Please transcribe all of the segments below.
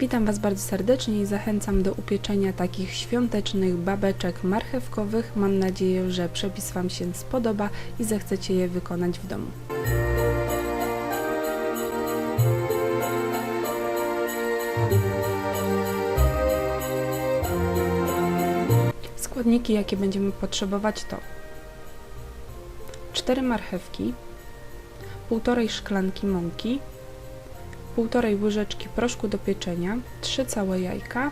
Witam Was bardzo serdecznie i zachęcam do upieczenia takich świątecznych babeczek marchewkowych. Mam nadzieję, że przepis Wam się spodoba i zechcecie je wykonać w domu. Składniki, jakie będziemy potrzebować to 4 marchewki, 1,5 szklanki mąki, 1,5 łyżeczki proszku do pieczenia, 3 całe jajka,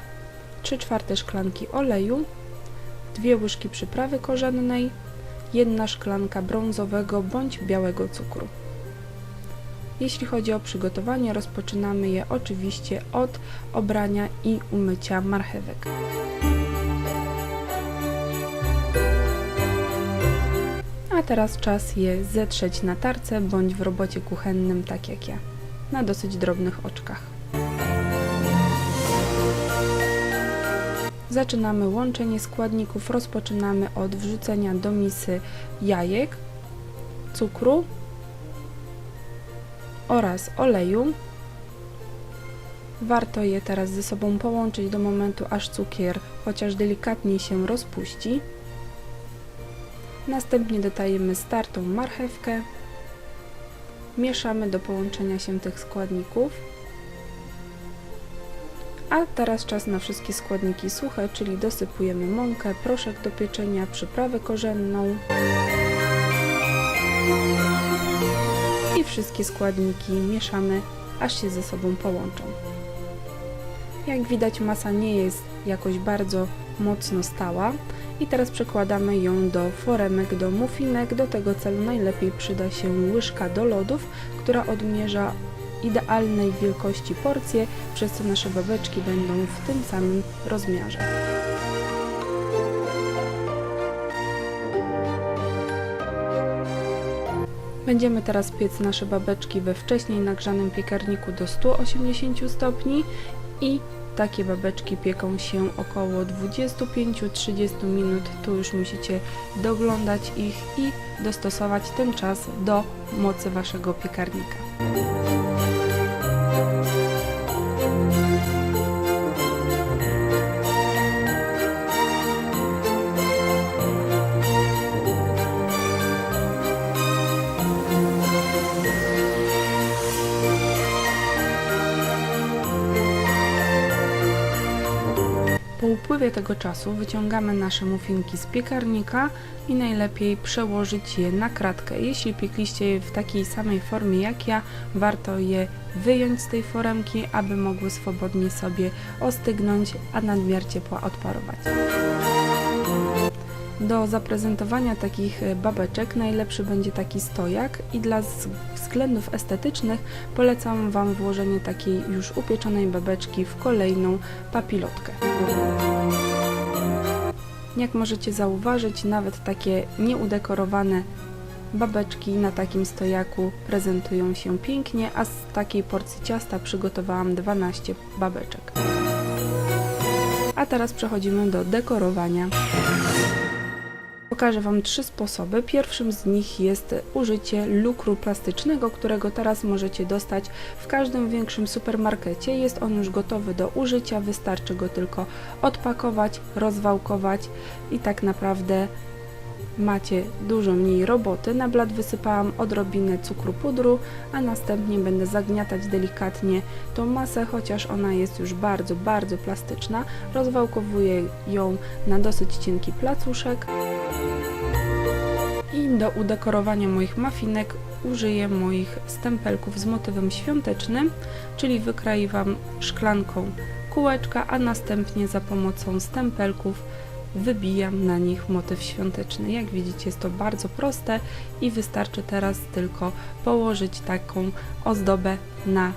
3 czwarte szklanki oleju, 2 łyżki przyprawy korzennej, 1 szklanka brązowego bądź białego cukru. Jeśli chodzi o przygotowanie, rozpoczynamy je oczywiście od obrania i umycia marchewek. A teraz czas je zetrzeć na tarce bądź w robocie kuchennym, tak jak ja, na dosyć drobnych oczkach. Zaczynamy łączenie składników. Rozpoczynamy od wrzucenia do misy jajek, cukru oraz oleju. Warto je teraz ze sobą połączyć do momentu, aż cukier chociaż delikatnie się rozpuści. Następnie dodajemy startą marchewkę. Mieszamy do połączenia się tych składników. A teraz czas na wszystkie składniki suche, czyli dosypujemy mąkę, proszek do pieczenia, przyprawę korzenną i wszystkie składniki mieszamy, aż się ze sobą połączą. Jak widać masa nie jest jakoś bardzo mocno stała i teraz przekładamy ją do foremek, do muffinek. Do tego celu najlepiej przyda się łyżka do lodów, która odmierza idealnej wielkości porcje, przez co nasze babeczki będą w tym samym rozmiarze. Będziemy teraz piec nasze babeczki we wcześniej nagrzanym piekarniku do 180 stopni i takie babeczki pieką się około 25-30 minut. Tu już musicie doglądać ich i dostosować ten czas do mocy waszego piekarnika. Po upływie tego czasu wyciągamy nasze muffinki z piekarnika i najlepiej przełożyć je na kratkę. Jeśli piekliście je w takiej samej formie jak ja, warto je wyjąć z tej foremki, aby mogły swobodnie sobie ostygnąć, a nadmiar ciepła odparować. Do zaprezentowania takich e, babeczek najlepszy będzie taki stojak i dla względów estetycznych polecam Wam włożenie takiej już upieczonej babeczki w kolejną papilotkę. Jak możecie zauważyć, nawet takie nieudekorowane babeczki na takim stojaku prezentują się pięknie, a z takiej porcji ciasta przygotowałam 12 babeczek. A teraz przechodzimy do dekorowania. Pokażę Wam trzy sposoby. Pierwszym z nich jest użycie lukru plastycznego, którego teraz możecie dostać w każdym większym supermarkecie. Jest on już gotowy do użycia, wystarczy go tylko odpakować, rozwałkować i tak naprawdę macie dużo mniej roboty. Na blat wysypałam odrobinę cukru pudru, a następnie będę zagniatać delikatnie tą masę, chociaż ona jest już bardzo, bardzo plastyczna. Rozwałkowuję ją na dosyć cienki placuszek. Do udekorowania moich mafinek użyję moich stempelków z motywem świątecznym, czyli wykroiłam szklanką kółeczka, a następnie za pomocą stempelków wybijam na nich motyw świąteczny. Jak widzicie jest to bardzo proste i wystarczy teraz tylko położyć taką ozdobę na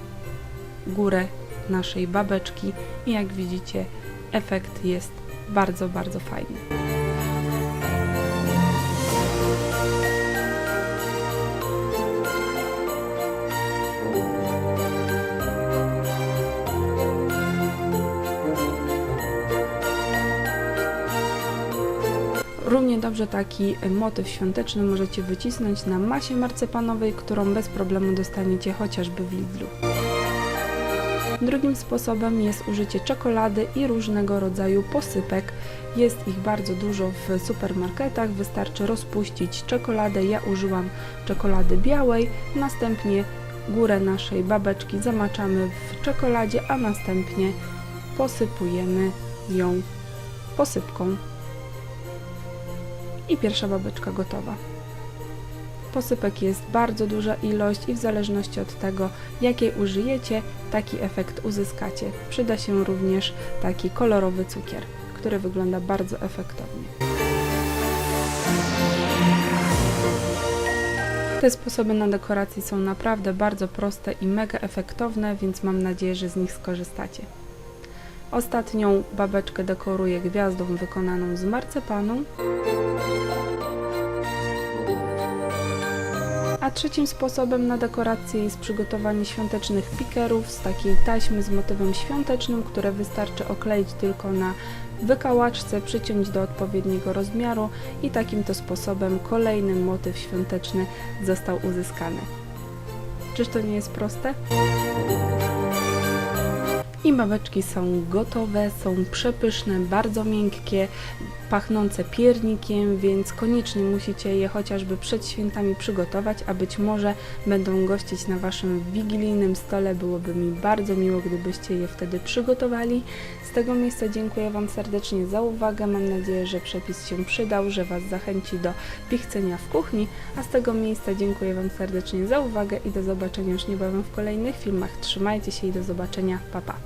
górę naszej babeczki i jak widzicie efekt jest bardzo, bardzo fajny. Równie dobrze taki motyw świąteczny możecie wycisnąć na masie marcepanowej, którą bez problemu dostaniecie chociażby w Lidlu. Drugim sposobem jest użycie czekolady i różnego rodzaju posypek. Jest ich bardzo dużo w supermarketach, wystarczy rozpuścić czekoladę. Ja użyłam czekolady białej, następnie górę naszej babeczki zamaczamy w czekoladzie, a następnie posypujemy ją posypką. I pierwsza babeczka gotowa. Posypek jest bardzo duża ilość i w zależności od tego, jakiej użyjecie, taki efekt uzyskacie. Przyda się również taki kolorowy cukier, który wygląda bardzo efektownie. Te sposoby na dekoracji są naprawdę bardzo proste i mega efektowne, więc mam nadzieję, że z nich skorzystacie. Ostatnią babeczkę dekoruję gwiazdą wykonaną z marcepanu. A trzecim sposobem na dekorację jest przygotowanie świątecznych pikerów z takiej taśmy z motywem świątecznym, które wystarczy okleić tylko na wykałaczce, przyciąć do odpowiedniego rozmiaru i takim to sposobem kolejny motyw świąteczny został uzyskany. Czyż to nie jest proste? I babeczki są gotowe, są przepyszne, bardzo miękkie, pachnące piernikiem, więc koniecznie musicie je chociażby przed świętami przygotować, a być może będą gościć na Waszym wigilijnym stole. Byłoby mi bardzo miło, gdybyście je wtedy przygotowali. Z tego miejsca dziękuję Wam serdecznie za uwagę. Mam nadzieję, że przepis się przydał, że Was zachęci do pichcenia w kuchni, a z tego miejsca dziękuję Wam serdecznie za uwagę i do zobaczenia już niebawem w kolejnych filmach. Trzymajcie się i do zobaczenia. Pa, pa.